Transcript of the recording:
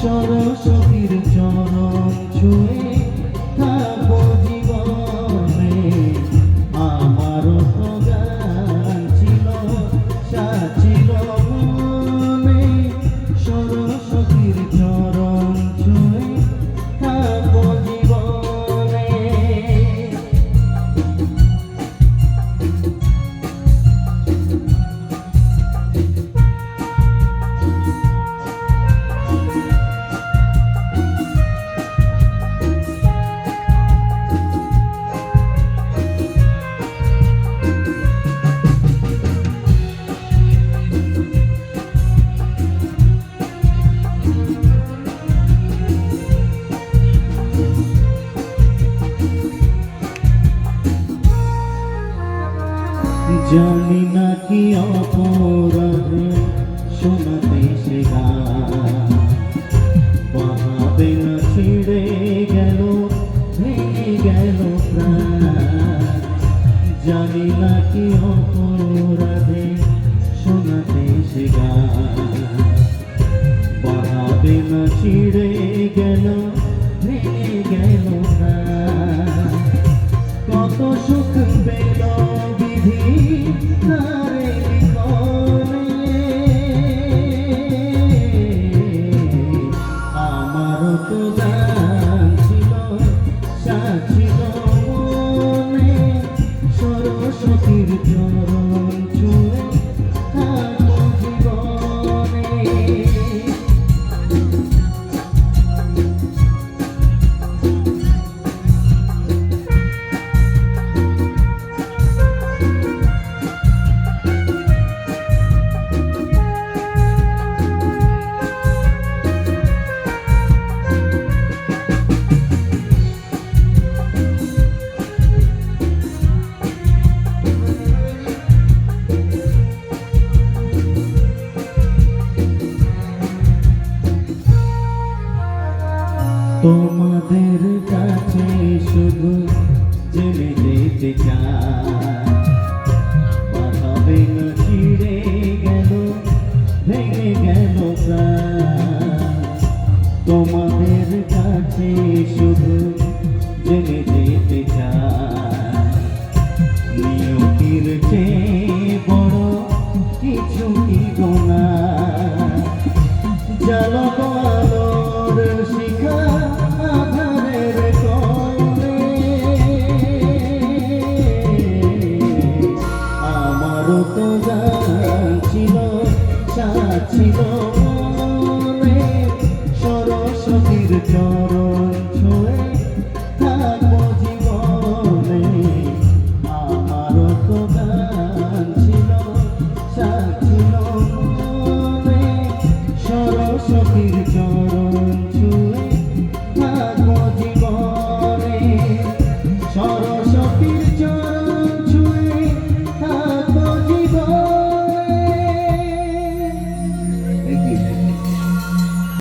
সরস্বতীর চরণ ছুঁয়ে জানি না কি অপরাধে শোনাতে সে বাহাবে না ছিঁড়ে গেল, ভেঙে গেল জানি না কি অপরাধে শোনাতে সে বাহাবে না ছিঁড়ে গেল, ভেঙে গেল তোমাদের কাছে শুধু জেনে যেতে চাবে না ছিঁড়ে গেল, ভেঙে গেল তোমাদের কাছে শুধু জেনে যেতে চরণ